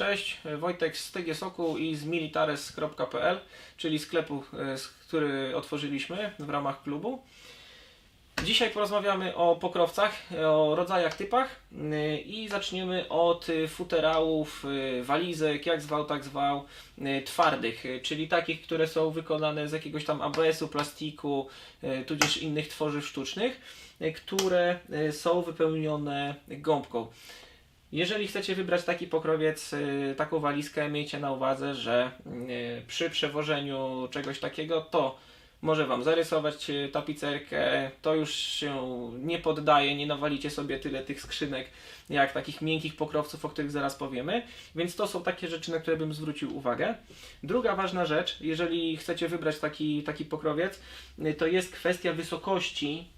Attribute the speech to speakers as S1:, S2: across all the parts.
S1: Cześć, Wojtek z TG i z militares.pl, czyli sklepu, e, który otworzyliśmy w ramach klubu. Dzisiaj porozmawiamy o pokrowcach, o rodzajach, typach yy, i zaczniemy od futerałów, walizek, jak zwał, tak zwał, twardych, czyli takich, które są wykonane z jakiegoś tam ABS-u, plastiku, tudzież innych tworzyw sztucznych, które są wypełnione gąbką. Jeżeli chcecie wybrać taki pokrowiec, y, taką walizkę, miejcie na uwadze, że y, przy przewożeniu czegoś takiego to może Wam zarysować y, tapicerkę, to już się nie poddaje, nie nawalicie sobie tyle tych skrzynek, jak takich miękkich pokrowców, o których zaraz powiemy, więc to są takie rzeczy, na które bym zwrócił uwagę. Druga ważna rzecz, jeżeli chcecie wybrać taki, taki pokrowiec, to jest kwestia wysokości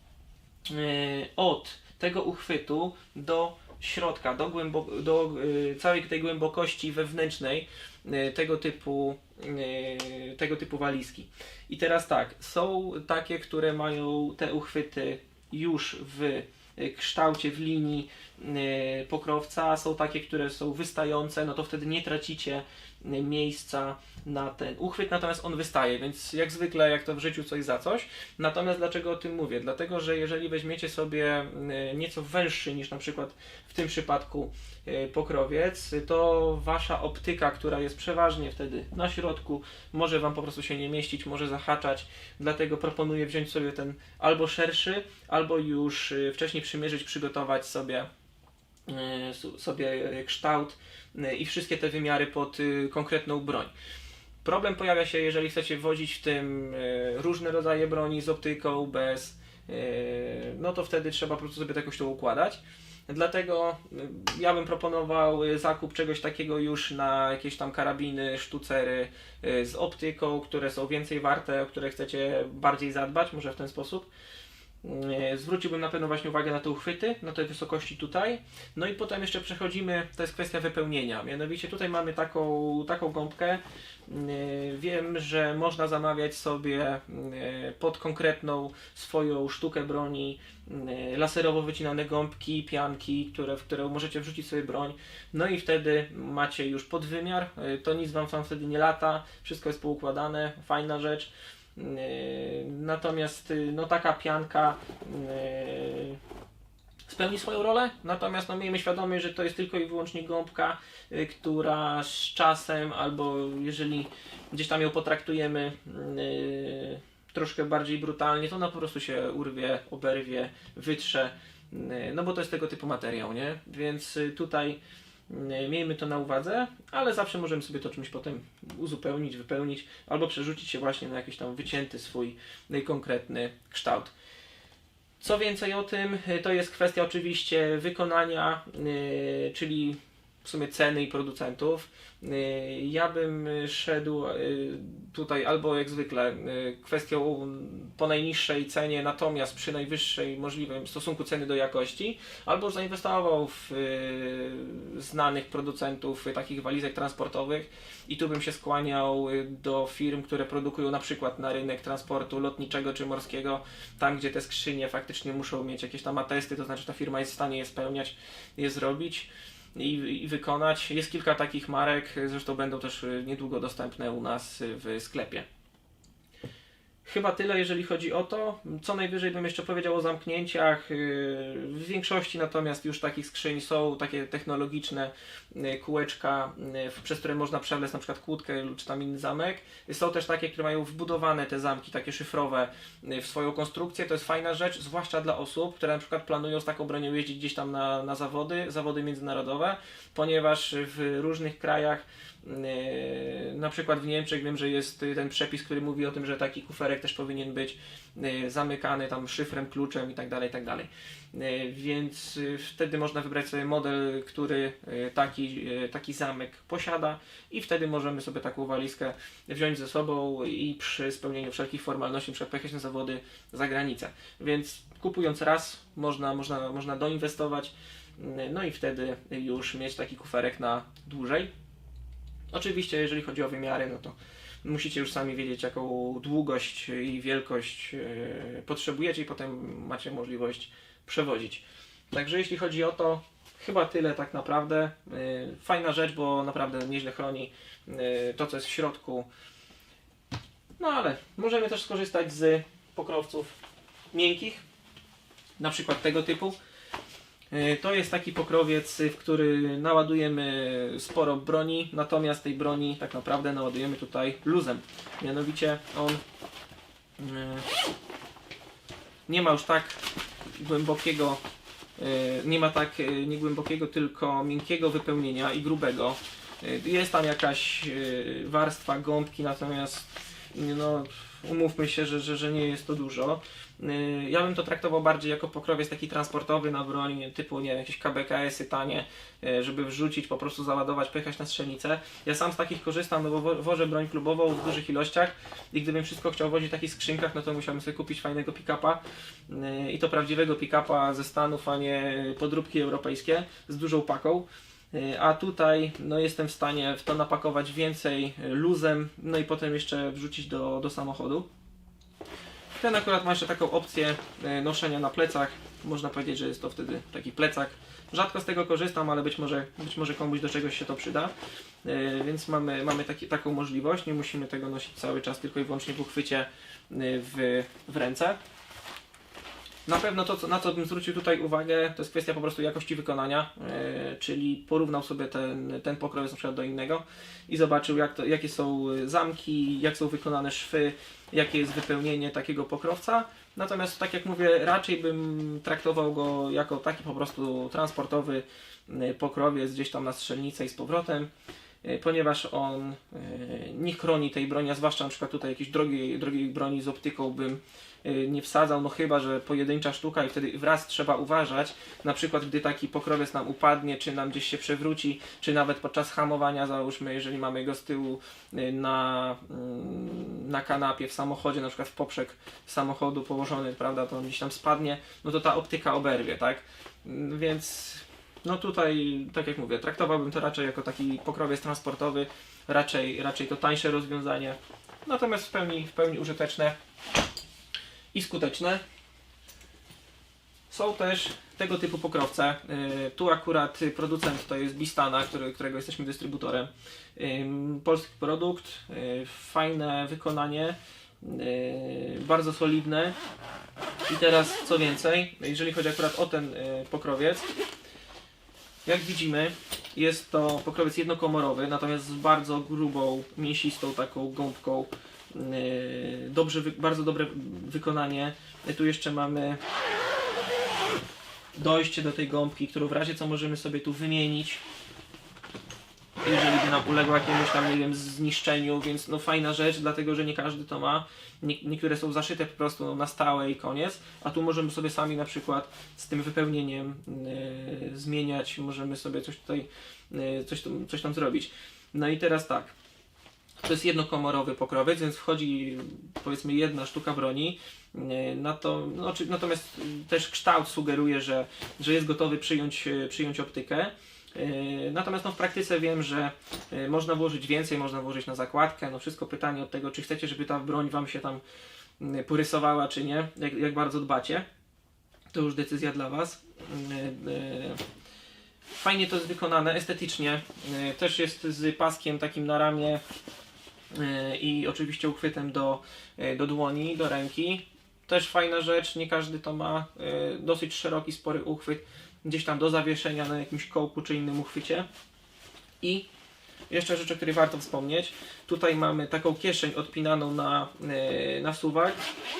S1: od tego uchwytu do środka, do, głębo- do y, całej tej głębokości wewnętrznej y, tego typu, y, tego typu walizki. I teraz tak, są takie, które mają te uchwyty już w kształcie, w linii pokrowca, są takie, które są wystające, no to wtedy nie tracicie miejsca na ten uchwyt, natomiast on wystaje, więc jak zwykle, jak to w życiu coś za coś. Natomiast dlaczego o tym mówię? Dlatego, że jeżeli weźmiecie sobie y, nieco węższy niż na przykład w tym przypadku y, pokrowiec, to wasza optyka, która jest przeważnie wtedy na środku, może wam po prostu się nie mieścić, może zahaczać. Dlatego proponuję wziąć sobie ten albo szerszy, albo już y, wcześniej przymierzyć, przygotować sobie sobie y, kształt y, i wszystkie te wymiary pod y, konkretną broń. Problem pojawia się, jeżeli chcecie wozić w tym różne rodzaje broni z optyką, bez, no to wtedy trzeba po prostu sobie to jakoś to układać. Dlatego ja bym proponował zakup czegoś takiego już na jakieś tam karabiny, sztucery z optyką, które są więcej warte, o które chcecie bardziej zadbać, może w ten sposób. Y, Zwróciłbym na pewno właśnie uwagę na te uchwyty, na te wysokości tutaj. No i potem jeszcze przechodzimy, to jest kwestia wypełnienia. Mianowicie tutaj mamy taką, taką gąbkę. Yy, Wiem, że można zamawiać sobie yy, pod konkretną swoją sztukę broni laserowo wycinane gąbki, pianki, które, w które możecie wrzucić sobie broń. No i wtedy macie już podwymiar. To nic wam tam wtedy nie lata, wszystko jest poukładane, fajna rzecz. Yy, Natomiast yy, no taka pianka yy, spełni swoją rolę, natomiast no, miejmy świadomość, że to jest tylko i wyłącznie gąbka, y, która z czasem, albo jeżeli gdzieś tam ją potraktujemy y, troszkę bardziej brutalnie, to ona po prostu się urwie, oberwie, wytrze, y, no bo to jest tego typu materiał, nie? Więc y, tutaj y, miejmy to na uwadze, ale zawsze możemy sobie to czymś potem uzupełnić, wypełnić, albo przerzucić się właśnie na jakiś tam wycięty swój y, konkretny kształt. Co więcej o tym, y, to jest kwestia oczywiście wykonania, czyli w sumie ceny i producentów. Y, Ja bym szedł y, tutaj albo jak zwykle y, kwestią po najniższej cenie, natomiast przy najwyższej możliwym stosunku ceny do jakości, albo zainwestował w znanych producentów takich walizek transportowych i tu bym się skłaniał do firm, które produkują na przykład na rynek transportu lotniczego czy morskiego, tam gdzie te skrzynie faktycznie muszą mieć jakieś tam atesty, to znaczy ta firma jest w stanie je spełniać, je zrobić i, i wykonać. Jest kilka takich marek, zresztą będą też y, niedługo dostępne u nas y, w sklepie. Chyba tyle, jeżeli chodzi o to. Co najwyżej bym jeszcze powiedział o zamknięciach. Yy, W większości natomiast już takich skrzyń są takie technologiczne yy, kółeczka, w- przez które można przewlec na przykład kłódkę czy tam inny zamek. Są też takie, które mają wbudowane te zamki, takie szyfrowe w swoją konstrukcję. To jest fajna rzecz, zwłaszcza dla osób, które na przykład planują z taką bronią jeździć gdzieś tam na, na zawody, zawody międzynarodowe, ponieważ w różnych krajach Na przykład w Niemczech wiem, że jest ten przepis, który mówi o tym, że taki kuferek też powinien być y, zamykany tam szyfrem, kluczem i tak dalej, i tak. Y, Więc wtedy można wybrać sobie model, który taki, taki zamek posiada i wtedy możemy sobie taką walizkę wziąć ze sobą i przy spełnieniu wszelkich formalności, przykład pojechać na zawody za granicę. Więc kupując raz można, można, można doinwestować, no i wtedy już mieć taki kuferek na dłużej. Oczywiście, jeżeli chodzi o wymiary, no to musicie już sami wiedzieć, jaką długość i wielkość e, potrzebujecie, i potem macie możliwość przewozić. Także jeśli chodzi o to, chyba tyle tak naprawdę. Y, Fajna rzecz, bo naprawdę nieźle chroni y, to, co jest w środku. No ale możemy też skorzystać z pokrowców miękkich, na przykład tego typu. Y, To jest taki pokrowiec, w który naładujemy sporo broni, natomiast tej broni tak naprawdę naładujemy tutaj luzem. Mianowicie on y, nie ma już tak głębokiego, y, nie ma tak y, niegłębokiego, tylko miękkiego wypełnienia i grubego. Y, Jest tam jakaś y, warstwa gąbki, natomiast no, umówmy się, że, że, że nie jest to dużo. Y, Ja bym to traktował bardziej jako pokrowiec taki transportowy na broń, typu nie jakieś KBKS-y tanie, y, żeby wrzucić, po prostu załadować, pojechać na strzelnicę. Ja sam z takich korzystam, no bo wo- wożę broń klubową w dużych ilościach i gdybym wszystko chciał wozić w takich skrzynkach, no to musiałbym sobie kupić fajnego pick-upa y, i to prawdziwego pick-upa ze Stanów, a nie podróbki europejskie z dużą paką. Y, A tutaj no, jestem w stanie w to napakować więcej y, luzem, no i potem jeszcze wrzucić do, do samochodu. Ten akurat ma jeszcze taką opcję y, noszenia na plecach. Można powiedzieć, że jest to wtedy taki plecak. Rzadko z tego korzystam, ale być może, być może komuś do czegoś się to przyda. Więc mamy, mamy taki, taką możliwość. Nie musimy tego nosić cały czas tylko i wyłącznie w uchwycie w, w ręce. Na pewno to, na co bym zwrócił tutaj uwagę, to jest kwestia po prostu jakości wykonania, e, czyli porównał sobie ten, ten pokrowiec na przykład do innego i zobaczył jak to, jakie są zamki, jak są wykonane szwy, jakie jest wypełnienie takiego pokrowca. Natomiast tak jak mówię, raczej bym traktował go jako taki po prostu transportowy e, pokrowiec gdzieś tam na strzelnicę i z powrotem e, ponieważ on e, nie chroni tej broni, a zwłaszcza na przykład tutaj jakiejś drogiej, drogiej broni z optyką bym e, nie wsadzał, no chyba, że pojedyncza sztuka i wtedy wraz trzeba uważać, na przykład gdy taki pokrowiec nam upadnie, czy nam gdzieś się przewróci, czy nawet podczas hamowania, załóżmy, jeżeli mamy go z tyłu e, na, mm, na kanapie w samochodzie, na przykład w poprzek samochodu położony, prawda, to on gdzieś tam spadnie, no to ta optyka oberwie, tak? Mm, Więc no tutaj, tak jak mówię, traktowałbym to raczej jako taki pokrowiec transportowy, raczej, raczej to tańsze rozwiązanie, natomiast w pełni, w pełni użyteczne i skuteczne. Są też tego typu pokrowce. Yy, Tu akurat producent to jest Bistana, którego jesteśmy dystrybutorem. Polski produkt, yy, fajne wykonanie, yy, bardzo solidne. I teraz co więcej, jeżeli chodzi akurat o ten pokrowiec, jak widzimy, jest to pokrowiec jednokomorowy, natomiast z bardzo grubą, mięsistą taką gąbką. Yy, Dobrze, bardzo dobre wykonanie. Tu jeszcze mamy dojście do tej gąbki, którą w razie co możemy sobie tu wymienić. Jeżeli by nam uległa jakiemuś tam, nie wiem, zniszczeniu, więc no fajna rzecz, dlatego że nie każdy to ma. Nie, niektóre są zaszyte po prostu na stałe i koniec, a tu możemy sobie sami na przykład z tym wypełnieniem yy, zmieniać, możemy sobie coś tutaj, yy, coś, coś tam zrobić. No i teraz tak, to jest jednokomorowy pokrowiec, więc wchodzi powiedzmy jedna sztuka broni. To, no, natomiast też kształt sugeruje, że, że jest gotowy przyjąć, yy, przyjąć optykę. Yy, Natomiast no, w praktyce wiem, że można włożyć więcej, można włożyć na zakładkę. No wszystko pytanie od tego, czy chcecie, żeby ta broń Wam się tam porysowała, czy nie, jak, jak bardzo dbacie. To już decyzja dla Was. Fajnie to jest wykonane, estetycznie. Też jest z paskiem takim na ramię i oczywiście uchwytem do, yy, do dłoni, do ręki. Też fajna rzecz, nie każdy to ma. Yy, Dosyć szeroki, spory uchwyt gdzieś tam do zawieszenia na jakimś kołku czy innym uchwycie. I jeszcze rzecz, o której warto wspomnieć. Tutaj mamy taką kieszeń odpinaną na, na suwak.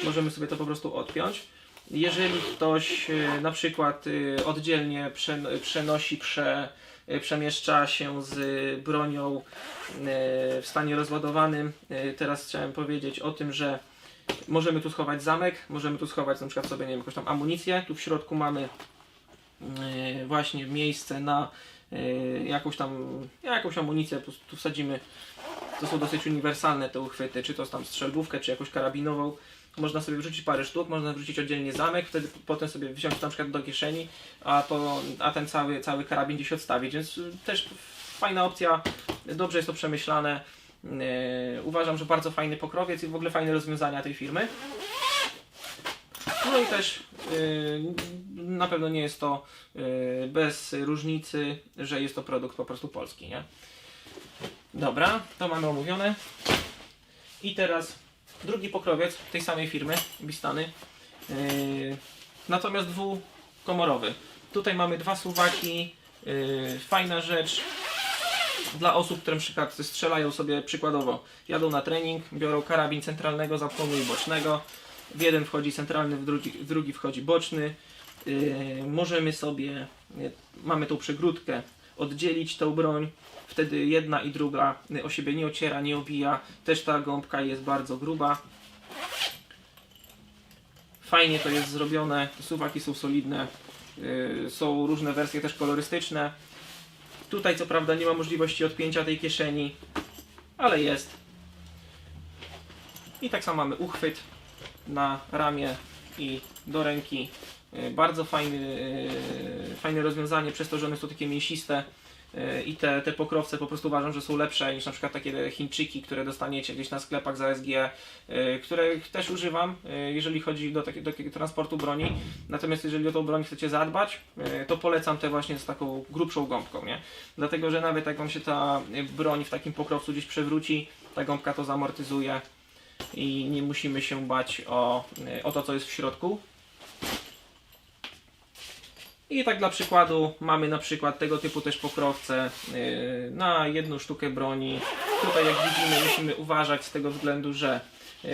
S1: Możemy sobie to po prostu odpiąć. Jeżeli ktoś na przykład oddzielnie przen- przenosi, prze, przemieszcza się z bronią yy, w stanie rozładowanym, yy, teraz chciałem powiedzieć o tym, że możemy tu schować zamek, możemy tu schować na przykład sobie nie wiem, jakąś tam amunicję. Tu w środku mamy właśnie miejsce na jakąś tam jakąś amunicję, tu wsadzimy. To są dosyć uniwersalne te uchwyty, czy to tam strzelbówkę, czy jakąś karabinową. Można sobie wrzucić parę sztuk, można wrzucić oddzielnie zamek, wtedy potem sobie wziąć na przykład do kieszeni, a, to, a ten cały, cały karabin gdzieś odstawić, więc y, też fajna opcja, dobrze jest to przemyślane. Yy, uważam, że bardzo fajny pokrowiec i w ogóle fajne rozwiązania tej firmy. No i też y, na pewno nie jest to y, bez różnicy, że jest to produkt po prostu polski, nie? Dobra, to mamy omówione. I teraz drugi pokrowiec tej samej firmy, Bistany. Yy, natomiast dwukomorowy. Tutaj mamy dwa suwaki. Yy, fajna rzecz dla osób, które przykład strzelają sobie przykładowo, jadą na trening, biorą karabin centralnego, zapłonu i bocznego. W jeden wchodzi centralny, w drugi, w drugi wchodzi boczny. Yy, możemy sobie, mamy tą przegródkę, oddzielić tą broń. Wtedy jedna i druga o siebie nie ociera, nie obija. Też ta gąbka jest bardzo gruba. Fajnie to jest zrobione. Suwaki są solidne. Yy, są różne wersje też kolorystyczne. Tutaj co prawda nie ma możliwości odpięcia tej kieszeni, ale jest. I tak samo mamy uchwyt na ramię i do ręki. Yy, Bardzo fajny, yy, fajne rozwiązanie przez to, że one są takie mięsiste. Yy, I te, te pokrowce po prostu uważam, że są lepsze niż na przykład takie Chińczyki, które dostaniecie gdzieś na sklepach za SG, których też używam, jeżeli chodzi do, takie, do takiego transportu broni. Natomiast jeżeli o tą broń chcecie zadbać, to polecam te właśnie z taką grubszą gąbką, nie? Dlatego, że nawet jak wam się ta broń w takim pokrowcu gdzieś przewróci, ta gąbka to zamortyzuje i nie musimy się bać o, o to, co jest w środku. I tak dla przykładu mamy na przykład tego typu też pokrowce yy, na jedną sztukę broni. Tutaj jak widzimy musimy uważać z tego względu, że yy,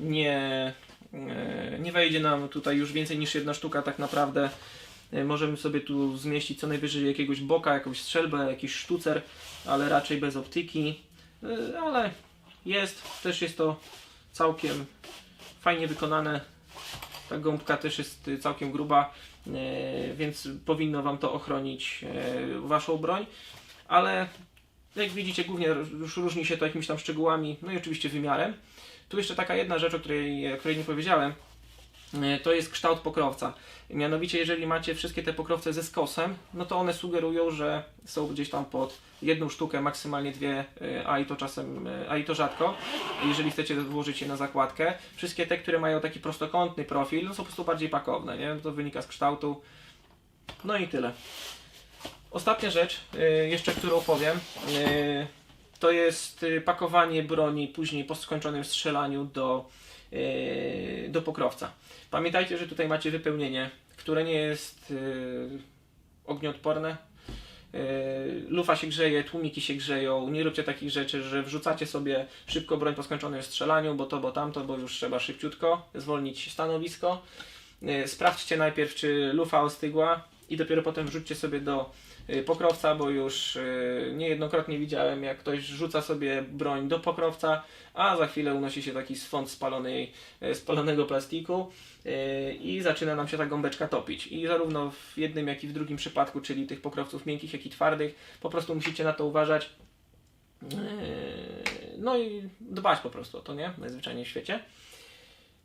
S1: nie, yy, nie wejdzie nam tutaj już więcej niż jedna sztuka tak naprawdę. Możemy sobie tu zmieścić co najwyżej jakiegoś boka, jakąś strzelbę, jakiś sztucer, ale raczej bez optyki. Ale jest, też jest to całkiem fajnie wykonane. Ta gąbka też jest y, całkiem gruba, e, więc powinno Wam to ochronić e, Waszą broń. Ale jak widzicie, głównie już różni się to jakimiś tam szczegółami, no i oczywiście wymiarem. Tu jeszcze taka jedna rzecz, o której, o której nie powiedziałem, to jest kształt pokrowca. Mianowicie, jeżeli macie wszystkie te pokrowce ze skosem, no to one sugerują, że są gdzieś tam pod jedną sztukę, maksymalnie dwie, e, a i to czasem, e, a i to rzadko, jeżeli chcecie włożyć je na zakładkę. Wszystkie te, które mają taki prostokątny profil, no są po prostu bardziej pakowne, nie? To wynika z kształtu. No i tyle. Ostatnia rzecz, jeszcze którą powiem, to jest pakowanie broni później po skończonym strzelaniu do, do pokrowca. Pamiętajcie, że tutaj macie wypełnienie, które nie jest e, ognioodporne. E, Lufa się grzeje, tłumiki się grzeją. Nie róbcie takich rzeczy, że wrzucacie sobie szybko broń po skończonym strzelaniu, bo to, bo tamto, bo już trzeba szybciutko zwolnić stanowisko. Sprawdźcie najpierw, czy lufa ostygła i dopiero potem wrzućcie sobie do pokrowca, bo już e, niejednokrotnie widziałem, jak ktoś rzuca sobie broń do pokrowca, a za chwilę unosi się taki swąd spalonej, e, spalonego plastiku i zaczyna nam się ta gąbeczka topić. I zarówno w jednym, jak i w drugim przypadku, czyli tych pokrowców miękkich, jak i twardych, po prostu musicie na to uważać. No i dbać po prostu o to, nie? Najzwyczajniej w świecie.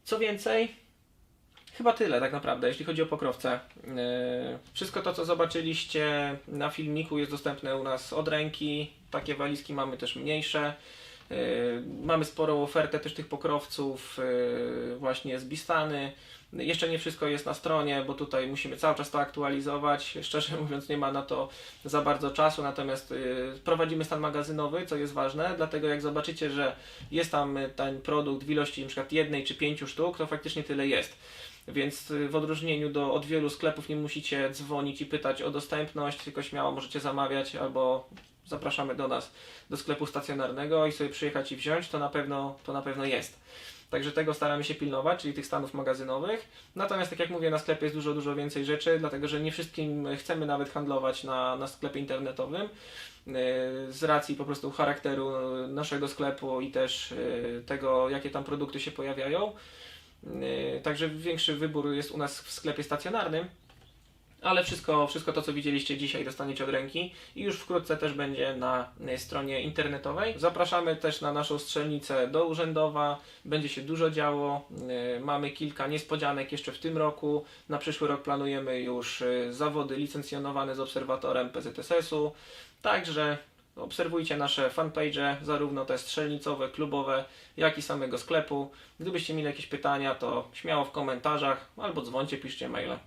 S1: Co więcej, Chyba tyle tak naprawdę, jeśli chodzi o pokrowce. Yy, Wszystko to, co zobaczyliście na filmiku jest dostępne u nas od ręki. Takie walizki mamy też mniejsze. Yy, Mamy sporą ofertę też tych pokrowców yy, właśnie z Bistany. Jeszcze nie wszystko jest na stronie, bo tutaj musimy cały czas to aktualizować. Szczerze mówiąc, nie ma na to za bardzo czasu, natomiast prowadzimy stan magazynowy, co jest ważne, dlatego jak zobaczycie, że jest tam ten produkt w ilości np. jednej czy pięciu sztuk, to faktycznie tyle jest. Więc y, w odróżnieniu do, od wielu sklepów nie musicie dzwonić i pytać o dostępność, tylko śmiało możecie zamawiać albo zapraszamy do nas do sklepu stacjonarnego i sobie przyjechać i wziąć, to na pewno, to na pewno jest. Także tego staramy się pilnować, czyli tych stanów magazynowych. Natomiast, tak jak mówię, na sklepie jest dużo, dużo więcej rzeczy, dlatego że nie wszystkim chcemy nawet handlować na, na sklepie internetowym. Yy, Z racji po prostu charakteru naszego sklepu i też yy, tego, jakie tam produkty się pojawiają. Yy, Także większy wybór jest u nas w sklepie stacjonarnym. Ale wszystko, wszystko to, co widzieliście dzisiaj, dostaniecie od ręki i już wkrótce też będzie na y, stronie internetowej. Zapraszamy też na naszą strzelnicę do Urzędowa. Będzie się dużo działo. Y, Mamy kilka niespodzianek jeszcze w tym roku. Na przyszły rok planujemy już y, zawody licencjonowane z obserwatorem PZSS-u. Także obserwujcie nasze fanpage, zarówno te strzelnicowe, klubowe, jak i samego sklepu. Gdybyście mieli jakieś pytania, to śmiało w komentarzach albo dzwońcie, piszcie maile.